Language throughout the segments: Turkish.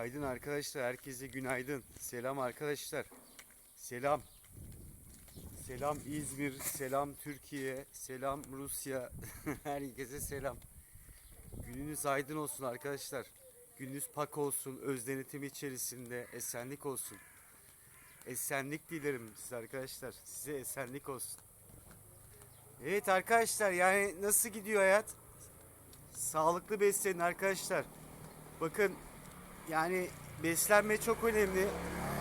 Günaydın arkadaşlar. Herkese günaydın. Selam arkadaşlar. Selam. Selam İzmir, selam Türkiye, selam Rusya. Herkese selam. Gününüz aydın olsun arkadaşlar. Gününüz pak olsun, öz denetim içerisinde esenlik olsun. Esenlik dilerim size arkadaşlar. Size esenlik olsun. Evet arkadaşlar yani nasıl gidiyor hayat? Sağlıklı beslenin arkadaşlar. Bakın yani beslenme çok önemli.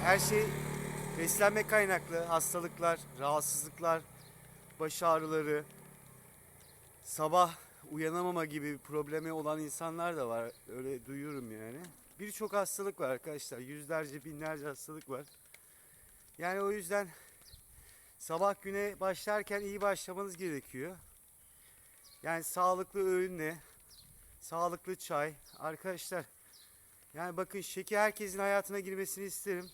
Her şey beslenme kaynaklı. Hastalıklar, rahatsızlıklar, baş ağrıları, sabah uyanamama gibi problemi olan insanlar da var. Öyle duyuyorum yani. Birçok hastalık var arkadaşlar. Yüzlerce, binlerce hastalık var. Yani o yüzden sabah güne başlarken iyi başlamanız gerekiyor. Yani sağlıklı öğünle, sağlıklı çay. Arkadaşlar yani bakın şeker herkesin hayatına girmesini isterim.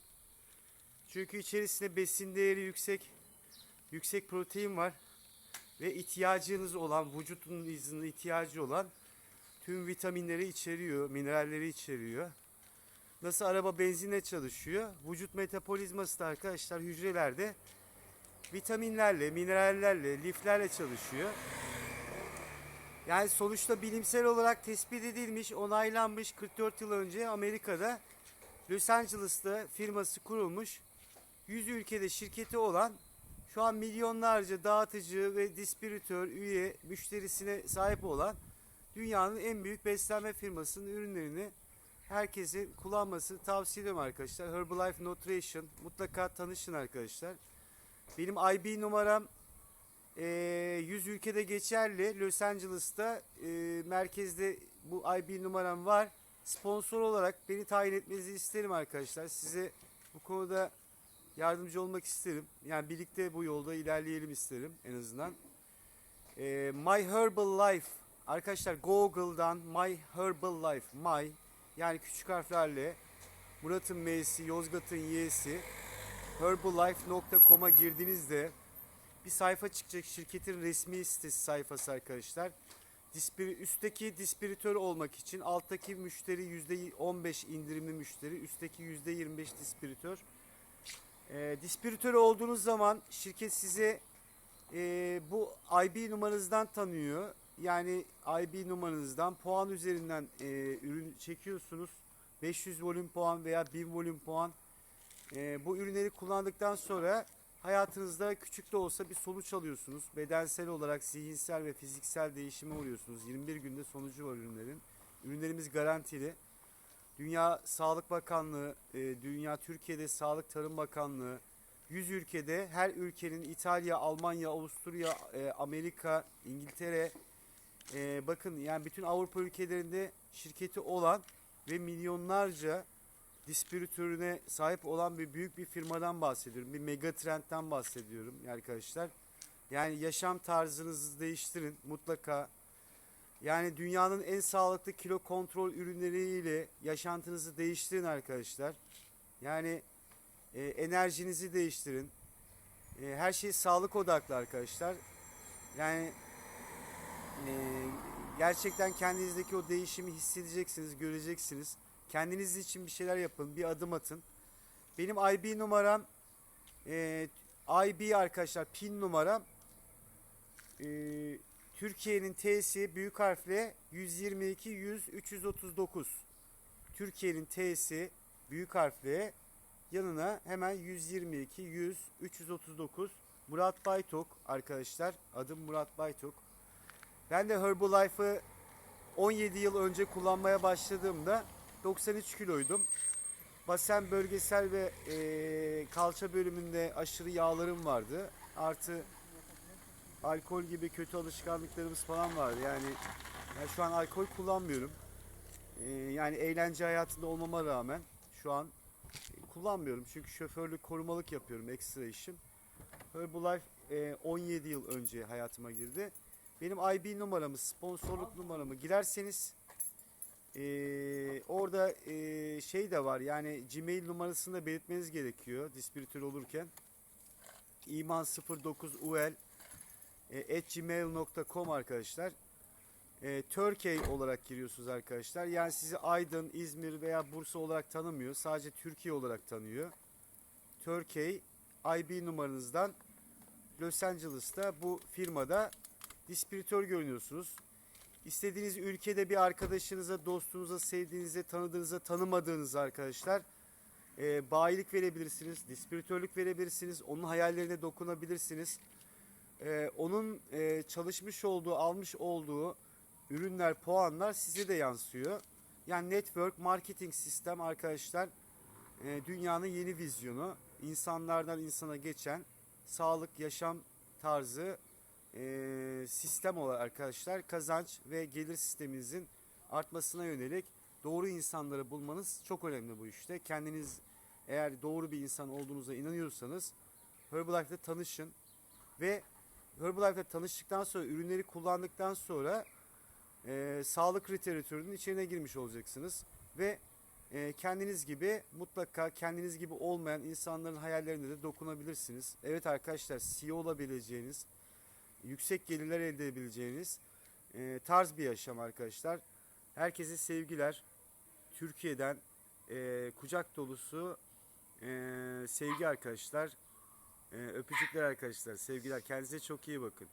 Çünkü içerisinde besin değeri yüksek, yüksek protein var. Ve ihtiyacınız olan, vücudunuzun ihtiyacı olan tüm vitaminleri içeriyor, mineralleri içeriyor. Nasıl araba benzinle çalışıyor? Vücut metabolizması da arkadaşlar hücrelerde vitaminlerle, minerallerle, liflerle çalışıyor. Yani sonuçta bilimsel olarak tespit edilmiş, onaylanmış 44 yıl önce Amerika'da Los Angeles'ta firması kurulmuş. 100 ülkede şirketi olan şu an milyonlarca dağıtıcı ve distribütör üye müşterisine sahip olan dünyanın en büyük beslenme firmasının ürünlerini herkesin kullanmasını tavsiye ediyorum arkadaşlar. Herbalife Nutrition mutlaka tanışın arkadaşlar. Benim IB numaram e, 100 ülkede geçerli. Los Angeles'ta e, merkezde bu IB numaram var. Sponsor olarak beni tayin etmenizi isterim arkadaşlar. Size bu konuda yardımcı olmak isterim. Yani birlikte bu yolda ilerleyelim isterim en azından. E, My Herbal Life arkadaşlar Google'dan My Herbal Life My yani küçük harflerle Murat'ın M'si, Yozgat'ın Y'si herbalife.com'a girdiğinizde bir sayfa çıkacak şirketin resmi sitesi sayfası arkadaşlar. Dispiri, üstteki dispiritör olmak için alttaki müşteri %15 indirimli müşteri, üstteki %25 dispiritör. E, dispiritör olduğunuz zaman şirket size e, bu IB numaranızdan tanıyor. Yani IB numaranızdan puan üzerinden e, ürün çekiyorsunuz. 500 volüm puan veya 1000 volüm puan. E, bu ürünleri kullandıktan sonra hayatınızda küçük de olsa bir sonuç alıyorsunuz. Bedensel olarak zihinsel ve fiziksel değişime uğruyorsunuz. 21 günde sonucu var ürünlerin. Ürünlerimiz garantili. Dünya Sağlık Bakanlığı, e, Dünya Türkiye'de Sağlık Tarım Bakanlığı, 100 ülkede her ülkenin İtalya, Almanya, Avusturya, e, Amerika, İngiltere, e, bakın yani bütün Avrupa ülkelerinde şirketi olan ve milyonlarca distribütörüne sahip olan bir büyük bir firmadan bahsediyorum. Bir mega trendten bahsediyorum arkadaşlar. Yani yaşam tarzınızı değiştirin mutlaka. Yani dünyanın en sağlıklı kilo kontrol ürünleriyle yaşantınızı değiştirin arkadaşlar. Yani e, enerjinizi değiştirin. E, her şey sağlık odaklı arkadaşlar. Yani e, gerçekten kendinizdeki o değişimi hissedeceksiniz, göreceksiniz. Kendiniz için bir şeyler yapın, bir adım atın. Benim IB numaram e, IB arkadaşlar pin numaram e, Türkiye'nin T'si büyük harfle 122 100 339. Türkiye'nin T'si büyük harfle yanına hemen 122 100 339 Murat Baytok arkadaşlar. Adım Murat Baytok. Ben de Herbalife'ı 17 yıl önce kullanmaya başladığımda 93 kiloydum. Basen bölgesel ve e, kalça bölümünde aşırı yağlarım vardı. Artı alkol gibi kötü alışkanlıklarımız falan vardı. Yani, yani şu an alkol kullanmıyorum. E, yani eğlence hayatında olmama rağmen şu an kullanmıyorum. Çünkü şoförlük korumalık yapıyorum ekstra işim. Herbalife e, 17 yıl önce hayatıma girdi. Benim IB numaramı, sponsorluk numaramı girerseniz ee, orada e, şey de var yani Gmail numarasını da belirtmeniz gerekiyor distribütör olurken. iman09ul e, at gmail.com arkadaşlar. e, Turkey olarak giriyorsunuz arkadaşlar. Yani sizi Aydın, İzmir veya Bursa olarak tanımıyor. Sadece Türkiye olarak tanıyor. Turkey IB numaranızdan Los Angeles'ta bu firmada distribütör görünüyorsunuz. İstediğiniz ülkede bir arkadaşınıza, dostunuza, sevdiğinize, tanıdığınıza, tanımadığınız arkadaşlar e, bayilik verebilirsiniz, distribütörlük verebilirsiniz, onun hayallerine dokunabilirsiniz. E, onun e, çalışmış olduğu, almış olduğu ürünler, puanlar size de yansıyor. Yani network marketing sistem arkadaşlar e, dünyanın yeni vizyonu. insanlardan insana geçen sağlık, yaşam tarzı e, sistem olarak arkadaşlar kazanç ve gelir sisteminizin artmasına yönelik doğru insanları bulmanız çok önemli bu işte. Kendiniz eğer doğru bir insan olduğunuza inanıyorsanız Herbalife'de tanışın ve Herbalife'de tanıştıktan sonra ürünleri kullandıktan sonra e, sağlık literatürünün içine girmiş olacaksınız ve e, kendiniz gibi mutlaka kendiniz gibi olmayan insanların hayallerine de dokunabilirsiniz. Evet arkadaşlar CEO olabileceğiniz, yüksek gelirler elde edebileceğiniz e, tarz bir yaşam arkadaşlar. Herkese sevgiler. Türkiye'den e, kucak dolusu e, sevgi arkadaşlar. E, öpücükler arkadaşlar. Sevgiler. Kendinize çok iyi bakın.